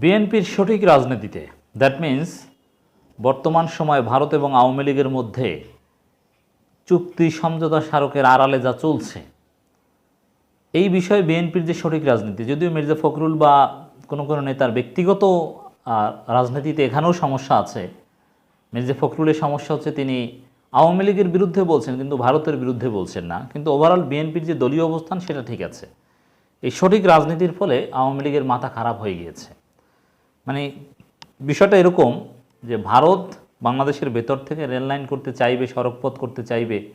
বিএনপির সঠিক রাজনীতিতে দ্যাট মিন্স বর্তমান সময়ে ভারত এবং আওয়ামী লীগের মধ্যে চুক্তি সমঝোতা স্মারকের আড়ালে যা চলছে, এই বিষয়ে বিএনপির যে সঠিক রাজনীতি, যদিও মির্জা ফখরুল বা কোনো কোনো নেতার ব্যক্তিগত রাজনীতিতে এখানেও সমস্যা আছে। মির্জা ফখরুলের সমস্যা হচ্ছে তিনি আওয়ামী লীগের বিরুদ্ধে বলছেন, কিন্তু ভারতের বিরুদ্ধে বলছেন না। কিন্তু ওভারঅল বিএনপির যে দলীয় অবস্থান সেটা ঠিক আছে। এই সঠিক রাজনীতির ফলে আওয়ামী লীগের মাথা খারাপ হয়ে গিয়েছে। মানে বিষয়টা এরকম যে ভারত বাংলাদেশের ভেতর থেকে রেল লাইন করতে চাইবে, সড়কপথ করতে চাইবে,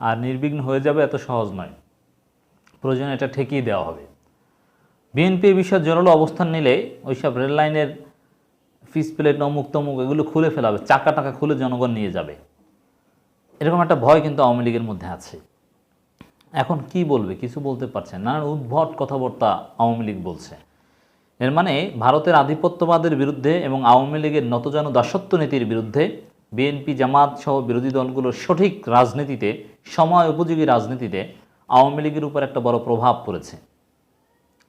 আর নির্বিঘ্ন হয়ে যাবে এত সহজ নয়। প্রয়োজনে এটা ঠেকিয়ে দেওয়া হবে। বিএনপি এই বিষয়ে জোরালো অবস্থান নিলে ওইসব রেল লাইনের ফিস প্লেট অমুক তমুক এগুলো খুলে ফেলাবে চাকা টাকা খুলে জনগণ নিয়ে যাবে। এরকম একটা ভয় কিন্তু আওয়ামী লীগের মধ্যে আছে। এখন কি বলবে? কিছু বলতে পারছে না। উদ্ভট কথাবার্তা আওয়ামী লীগ বলছে। এর মানে ভারতের আধিপত্যবাদের বিরুদ্ধে এবং আওয়ামী লীগের নতজন দাসত্ব নীতির বিরুদ্ধে বিএনপি জামাত সহ বিরোধী দলগুলোর সঠিক রাজনীতিতে, সময় উপযোগী রাজনীতিতে আওয়ামী লীগের উপর একটা বড় প্রভাব পড়েছে।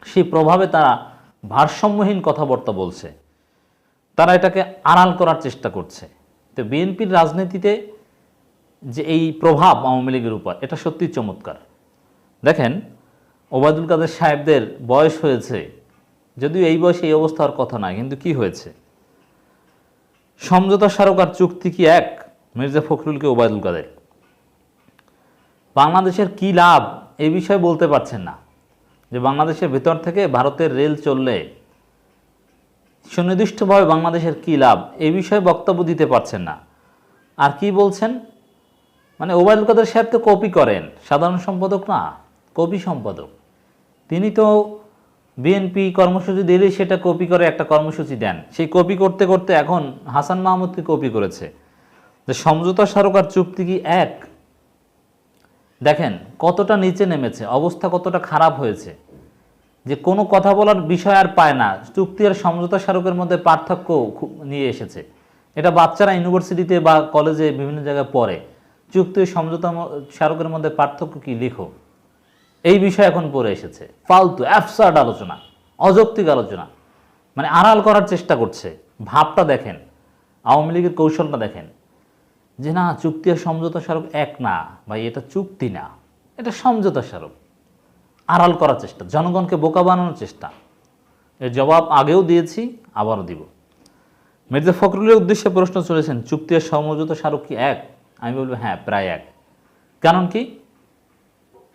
সেই প্রভাবে তারা ভারসাম্যহীন কথাবার্তা বলছে। তারা এটাকে আড়াল করার চেষ্টা করছে। তো বিএনপির রাজনীতিতে যে এই প্রভাব আওয়ামী লীগের উপর, এটা সত্যি চমৎকার। দেখেন, ওবায়দুল কাদের সাহেবদের বয়স হয়েছে যদিও এই বয়সে এই অবস্থা হওয়ার কথা নয়, কিন্তু কি হয়েছে? সমঝোতা স্মারক আর চুক্তি কি এক? মির্জা ফখরুলকে ওবায়দুল কাদের। বাংলাদেশের কি লাভ এই বিষয়ে বলতে পারছেন না। যে বাংলাদেশের ভেতর থেকে ভারতের রেল চললে সুনির্দিষ্টভাবে বাংলাদেশের কী লাভ এই বিষয়ে বক্তব্য দিতে পারছেন না। আর কি বলছেন? মানে ওবায়দুল কাদের সাহেব তো কপি করেন, সাধারণ সম্পাদক না, কপি সম্পাদক। তিনি তো বিএনপি কর্মসূচি দিলে সেটা কপি করে একটা কর্মসূচি দেন। সেই কপি করতে করতে এখন হাসান মাহমুদকে কপি করেছে। যে সমঝোতা স্মারক আর চুক্তি কি এক? দেখেন, কতটা নিচে নেমেছে, অবস্থা কতটা খারাপ হয়েছে। যে কোনো কথা বলার বিষয় আর পায় না, চুক্তি আর সমঝোতা স্মারকের মধ্যে পার্থক্য নিয়ে এসেছে। এটা বাচ্চারা ইউনিভার্সিটিতে বা কলেজে বিভিন্ন জায়গায় পড়ে। চুক্তি সমঝোতা স্মারকের মধ্যে পার্থক্য কি, লিখো। এই বিষয় এখন পড়ে এসেছে। ফালতু অ্যাবসার্ড আলোচনা, অযৌক্তিক আলোচনা। মানে আড়াল করার চেষ্টা করছে। ভাবটা দেখেন, আওয়ামী লীগের কৌশলটা দেখেন। যে না, চুক্তি আর সমঝোতা স্মারক এক না, ভাই, এটা চুক্তি না। এটা সমঝোতা স্মারক আড়াল করার চেষ্টা, জনগণকে বোকা বানানোর চেষ্টা। এর জবাব আগেও দিয়েছি, আবারও দিব। মির্জা ফখরুলের উদ্দেশ্যে প্রশ্ন চলেছেন চুক্তি আর সমঝোতা স্মারক কি এক? আমি বলব হ্যাঁ প্রায় এক। কারণ কি?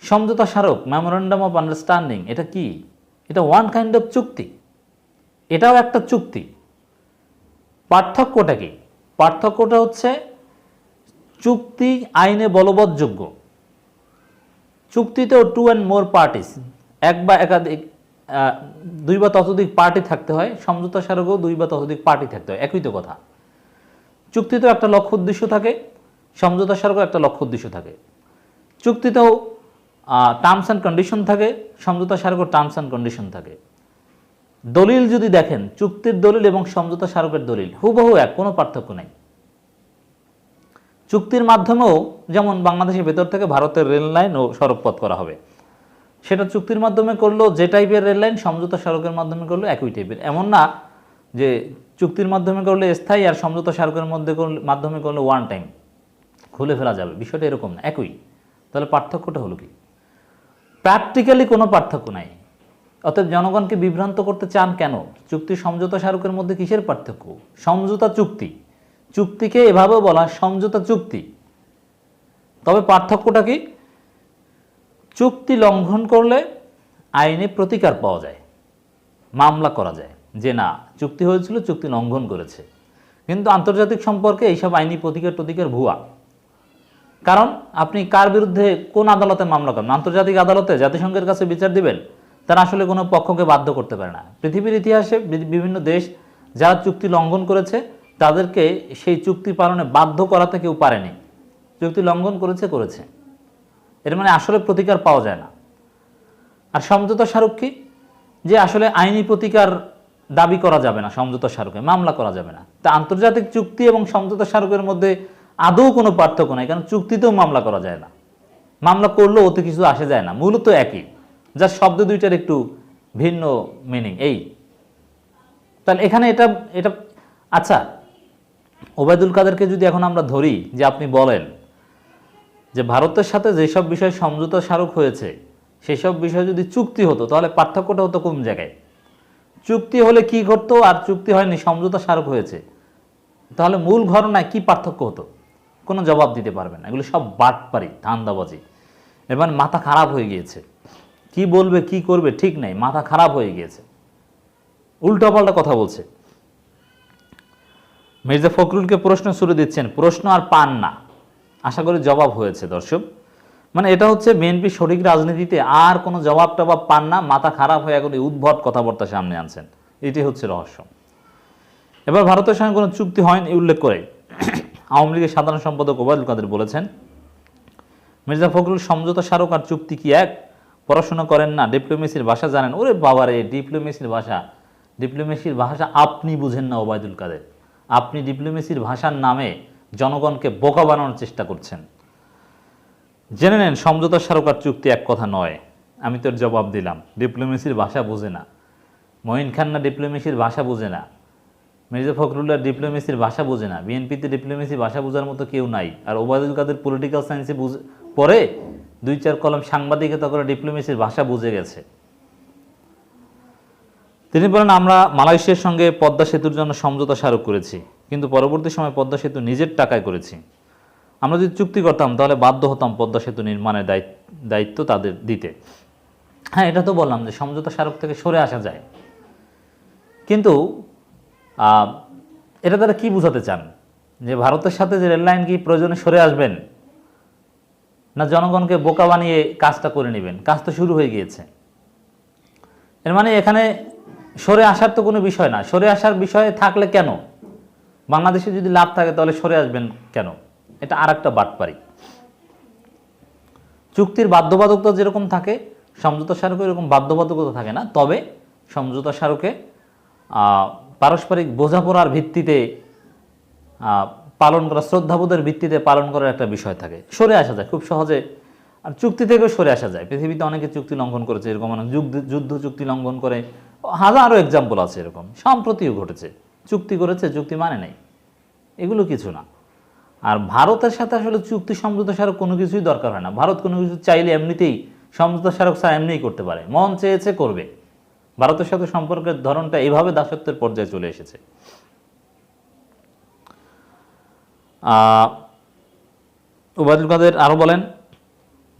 সমঝোতা স্মারক মেমোরেন্ডাম অফ আন্ডারস্ট্যান্ডিং এটা কি? এটা ওয়ান কাইন্ড অফ চুক্তি। এটাও একটা চুক্তি। পার্থক্যটা কি? পার্থক্যটা হচ্ছে চুক্তি আইনে বলবৎযোগ্য। চুক্তিতেও টু অ্যান্ড মোর পার্টিস এক বা একাধিক দুই বা ততোধিক পার্টি থাকতে হয়, সমঝোতা স্মারকেও দুই বা ততোধিক পার্টি থাকতে হয়, একই তো কথা। চুক্তিতেও একটা লক্ষ্য উদ্দেশ্য থাকে, সমঝোতা স্মারকেও একটা লক্ষ্য উদ্দেশ্য থাকে। চুক্তিতেও টার্মস অ্যান্ড কন্ডিশন থাকে, সমঝোতা স্মারকেও টার্মস অ্যান্ড কন্ডিশন থাকে। দলিল যদি দেখেন, চুক্তির দলিল এবং সমঝোতা স্মারকের দলিল, হুবহু এক, কোনো পার্থক্য নেই। চুক্তির মাধ্যমেও যেমন বাংলাদেশের ভেতর থেকে ভারতের রেল লাইন ও সড়কপথ করা হবে, সেটা চুক্তির মাধ্যমে করল, যে টাইপের রেল লাইন সমঝোতা সড়কের মাধ্যমে করল, একই টাইপের এমন না যে চুক্তির মাধ্যমে করলে স্থায়ী আর সমঝোতা সড়কের মধ্যে মাধ্যমে করলে ওয়ান টাইম খুলে ফেলা যাবে, বিষয়টা এরকম না, একই। তাহলে পার্থক্যটা হলো কি? প্র্যাকটিক্যালি কোনো পার্থক্য নাই। অতএব জনগণকে বিভ্রান্ত করতে চান কেন? চুক্তি সমঝোতা স্মারকের মধ্যে কিসের পার্থক্য? সমঝোতা চুক্তি। চুক্তিকে এভাবে বলা সমঝোতা চুক্তি। তবে পার্থক্যটা কি? চুক্তি লঙ্ঘন করলে আইনে প্রতিকার পাওয়া যায়। মামলা করা যায়। যে না, চুক্তি হয়েছিল, চুক্তি লঙ্ঘন করেছে। কিন্তু আন্তর্জাতিক সম্পর্কে এইসব আইনি প্রতিকার প্রতিকার ভুয়া। কারণ আপনি কার বিরুদ্ধে কোন আদালতে মামলা করেন? আন্তর্জাতিক আদালতে জাতিসংঘের কাছে বিচার দিবেন, তারা আসলে কোনো পক্ষকে বাধ্য করতে পারে না। পৃথিবীর ইতিহাসে বিভিন্ন দেশ যারা চুক্তি লঙ্ঘন করেছে, তাদেরকে সেই চুক্তি পালনে বাধ্য করাতে কেউ পারেনি। চুক্তি লঙ্ঘন করেছে করেছে। এর মানে আসলে প্রতিকার পাওয়া যায় না। আর সমঝোতা স্মারক কি? যে আসলে আইনি প্রতিকার দাবি করা যাবে না, সমঝোতা স্মারকে মামলা করা যাবে না। তা আন্তর্জাতিক চুক্তি এবং সমঝোতা স্মারকের মধ্যে আদৌ কোনো পার্থক্য নাই, কারণ চুক্তিতেও মামলা করা যায় না। মামলা করলেও ওতে কিছু আসে যায় না, মূলত একই। যার শব্দ দুইটার একটু ভিন্ন মিনিং এই। তাহলে এখানে এটা এটা আচ্ছা ওবায়দুল কাদেরকে যদি এখন আমরা ধরি, যে আপনি বলেন যে ভারতের সাথে যেসব বিষয়ে সমঝোতা স্মারক হয়েছে, সেসব বিষয় যদি চুক্তি হতো, তাহলে পার্থক্যটা হতো কোন জায়গায়? চুক্তি হলে কি করতো আর চুক্তি হয়নি, সমঝোতা স্মারক হয়েছে। তাহলে মূল ঘটনায় কি পার্থক্য হতো? কোনো জবাব দিতে পারবে না। এগুলো সব বাটপারি, ধান্দাবাজি। এবার মাথা খারাপ হয়ে গিয়েছে। কি বলবে, কি করবে, ঠিক নেই। মাথা খারাপ হয়ে গিয়েছে। উল্টাপাল্টা কথা বলছে। মির্জা ফখরুলকে প্রশ্ন শুরু দিচ্ছেন, প্রশ্ন আর পান না। আশা করি জবাব হয়েছে, দর্শক। মানে এটা হচ্ছে বিএনপি সঠিক রাজনীতিতে আর কোনো জবাব টবাব পান না, মাথা খারাপ হয়ে এখন উদ্ভট কথাবার্তা সামনে আনছেন। এটি হচ্ছে রহস্য। এবার ভারতের সঙ্গে কোনো চুক্তি হয়নি, উল্লেখ করে। আওয়ামী লীগের সাধারণ সম্পাদক ওবায়দুল কাদের বলেছেন, মির্জা ফখরুল সমঝোতা স্মারক আর চুক্তি কি এক? পড়াশোনা করেন না, ডিপ্লোমেসির ভাষা জানেন। ওরে বাবারে, ডিপ্লোমেসির ভাষা। ডিপ্লোমেসির ভাষা আপনি বুঝেন না ওবায়দুল কাদের। আপনি ডিপ্লোমেসির ভাষার নামে জনগণকে বোকা বানানোর চেষ্টা করছেন। জেনে নেন, সমঝোতা স্মারক আর চুক্তি এক কথা নয়। আমি তোর জবাব দিলাম, ডিপ্লোমেসির ভাষা বোঝে না। মঈন খান না ডিপ্লোমেসির ভাষা বোঝে না। মির্জা ফখরুল্লাহ ডিপ্লোমেসির ভাষা বোঝে না। বিএনপিতে ডিপ্লোমেসি ভাষা বোঝার মতো কেউ নাই। আর ওবায়দুল কাদের পলিটিক্যাল সায়েন্সে বুঝে পড়ে দুই চার কলম সাংবাদিকতা করে ডিপ্লোমেসির ভাষা বুঝে গেছে। তিনি বলেন, আমরা মালয়েশিয়ার সঙ্গে পদ্মা সেতুর জন্য সমঝোতা স্মারক করেছি, কিন্তু পরবর্তী সময় পদ্মা সেতু নিজের টাকায় করেছি। আমরা যদি চুক্তি করতাম, তাহলে বাধ্য হতাম পদ্মা সেতু নির্মাণের দায়িত্ব তাদের দিতে। হ্যাঁ এটা তো বললাম যে সমঝোতা স্মারক থেকে সরে আসা যায়। কিন্তু এটা তারা কি বোঝাতে চান? যে ভারতের সাথে যে রেললাইন কি প্রয়োজনে সরে আসবেন? না জনগণকে বোকা বানিয়ে কাজটা করে নেবেন? কাজ তো শুরু হয়ে গিয়েছে। এর মানে এখানে সরে আসার তো কোনো বিষয় না। সরে আসার বিষয়ে থাকলে কেন? বাংলাদেশে যদি লাভ থাকে তাহলে সরে আসবেন কেন? এটা আর একটা বাটপারি। চুক্তির বাধ্যবাধকতা যেরকম থাকে, সমঝোতা স্মারকে এরকম বাধ্যবাধকতা থাকে না। তবে সমঝোতা স্মারকে পারস্পরিক বোঝাপড়ার ভিত্তিতে পালন করা, শ্রদ্ধাবোধের ভিত্তিতে পালন করার একটা বিষয় থাকে। সরে আসা যায় খুব সহজে। আর চুক্তি থেকেও সরে আসা যায়। পৃথিবীতে অনেকে চুক্তি লঙ্ঘন করেছে, এরকম অনেক যুদ্ধ চুক্তি লঙ্ঘন করে। হাজারো এক্সাম্পল আছে এরকম। সম্প্রতিও ঘটেছে। চুক্তি করেছে, চুক্তি মানে নেই। এগুলো কিছু না। আর ভারতের সাথে আসলে চুক্তি সমঝোতা স্মারক কোনো কিছুই দরকার হয় না। ভারত কোনো কিছু চাইলে এমনিতেই সমঝোতা স্মারক ছাড়া এমনিই করতে পারে। মন চেয়েছে করবে। ভারতের সাথে সম্পর্কের ধরনটা এইভাবে দাসত্বের পর্যায়ে চলে এসেছে। আহ, ওবায়দুল কাদের আরও বলেন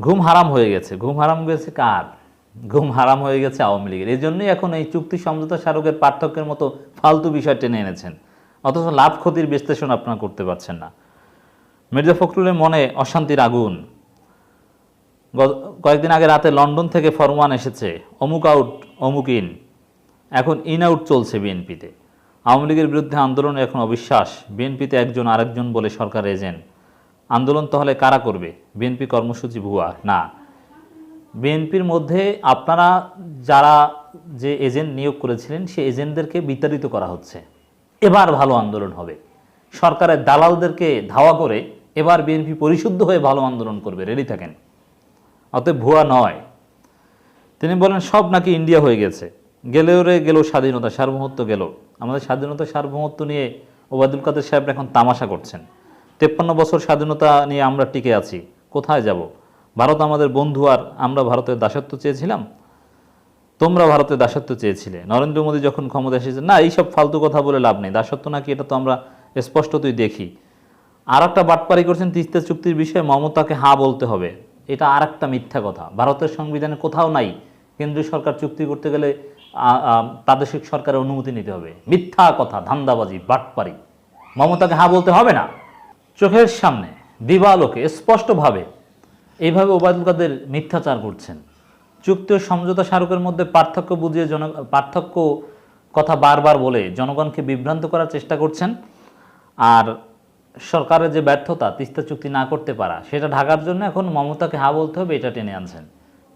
ঘুম হারাম হয়ে গেছে। ঘুম হারাম গেছে কার? ঘুম হারাম হয়ে গেছে আওয়ামী লীগের। এই জন্যই এখন এই চুক্তি সমঝোতা স্মারকের পার্থক্যের মতো ফালতু বিষয় টেনে এনেছেন। অথচ লাভ ক্ষতির বিশ্লেষণ আপনারা করতে পারছেন না। মির্জা ফখরুলের মনে অশান্তির আগুন। কয়েকদিন আগে রাতে লন্ডন থেকে ফরমান এসেছে, অমুক আউট, অমুক ইন। এখন ইন আউট চলছে বিএনপিতে। আওয়ামী লীগের বিরুদ্ধে আন্দোলনে এখন অবিশ্বাস। বিএনপিতে একজন আরেকজন বলে সরকার এজেন্ট। আন্দোলন তাহলে কারা করবে? বিএনপি কর্মসূচি ভুয়া? না। বিএনপির মধ্যে আপনারা যারা যে এজেন্ট নিয়োগ করেছিলেন, সে এজেন্টদেরকে বিতাড়িত করা হচ্ছে। এবার ভালো আন্দোলন হবে। সরকারের দালালদেরকে ধাওয়া করে এবার বিএনপি পরিশুদ্ধ হয়ে ভালো আন্দোলন করবে। রেডি থাকেন। অতএব ভুয়া নয়। তিনি বলেন, সব নাকি ইন্ডিয়া হয়ে গেছে। গেলেও রে গেল স্বাধীনতা, সার্বভৌমত্ব গেল। আমাদের স্বাধীনতা, সার্বভৌমত্ব নিয়ে ওবায়দুল কাদের সাহেব এখন তামাশা করছেন। তেপ্পান্ন বছর স্বাধীনতা নিয়ে আমরা টিকে আছি, কোথায় যাব? ভারত আমাদের বন্ধু আর আমরা ভারতের দাসত্ব চেয়েছিলাম? তোমরা ভারতের দাসত্ব চেয়েছিলে। নরেন্দ্র মোদী যখন ক্ষমতা এসেছে, না এইসব ফালতু কথা বলে লাভ নেই। দাসত্ব নাকি, এটা তো আমরা স্পষ্টতই দেখি। আর একটা বাটপারি করছেন তিস্তা চুক্তির বিষয়ে, মমতাকে হা বলতে হবে। এটা আর একটা মিথ্যা কথা। ভারতের সংবিধানে কোথাও নাই। কেন্দ্রীয় সরকার চুক্তি করতে গেলে প্রাদেশিক সরকারের অনুমতি নিতে হবে। মিথ্যা কথা, ধান্দাবাজি, বাটপারি। মমতাকে হা বলতে হবে না। চোখের সামনে দিবালোকে স্পষ্টভাবে এইভাবে ওবায়দুল কাদের মিথ্যাচার করছেন। চুক্তি ও সমঝোতা স্মারকের মধ্যে পার্থক্য বুঝিয়ে জন, পার্থক্য কথা বারবার বলে জনগণকে বিভ্রান্ত করার চেষ্টা করছেন। আর সরকারের যে ব্যর্থতা, তিস্তা চুক্তি না করতে পারা, সেটা ঢাকার জন্য এখন মমতাকে হা বলতে হবে, এটা টেনে আনছেন।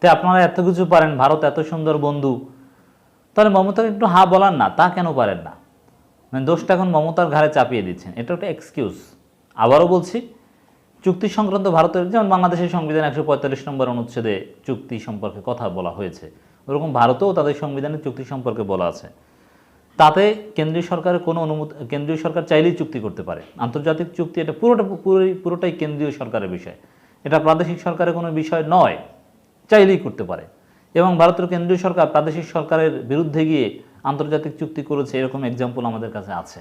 তো আপনারা এত কিছু পারেন, ভারত এত সুন্দর বন্ধু, তাহলে মমতাকে একটু হা বলার না, তা কেন পারেন না? মানে দোষটা এখন মমতার ঘাড়ে চাপিয়ে দিচ্ছেন, এটা একটা এক্সকিউজ আবারও বলছি, চুক্তি সংক্রান্ত ভারতের, যেমন বাংলাদেশের সংবিধান একশো পঁয়তাল্লিশ নম্বর অনুচ্ছেদে চুক্তি সম্পর্কে কথা বলা হয়েছে, ওরকম ভারতেও তাদের সংবিধানে চুক্তি সম্পর্কে বলা আছে। তাতে কেন্দ্রীয় সরকারের কোনো অনুমতি কেন্দ্রীয় সরকার চাইলেই চুক্তি করতে পারে। আন্তর্জাতিক চুক্তি এটা পুরোটা, পুরোই, পুরোটাই কেন্দ্রীয় সরকারের বিষয়। এটা প্রাদেশিক সরকারের কোনো বিষয় নয়, চাইলেই করতে পারে। এবং ভারতের কেন্দ্রীয় সরকার প্রাদেশিক সরকারের বিরুদ্ধে গিয়ে আন্তর্জাতিক চুক্তি করেছে, এরকম এক্সাম্পল আমাদের কাছে আছে।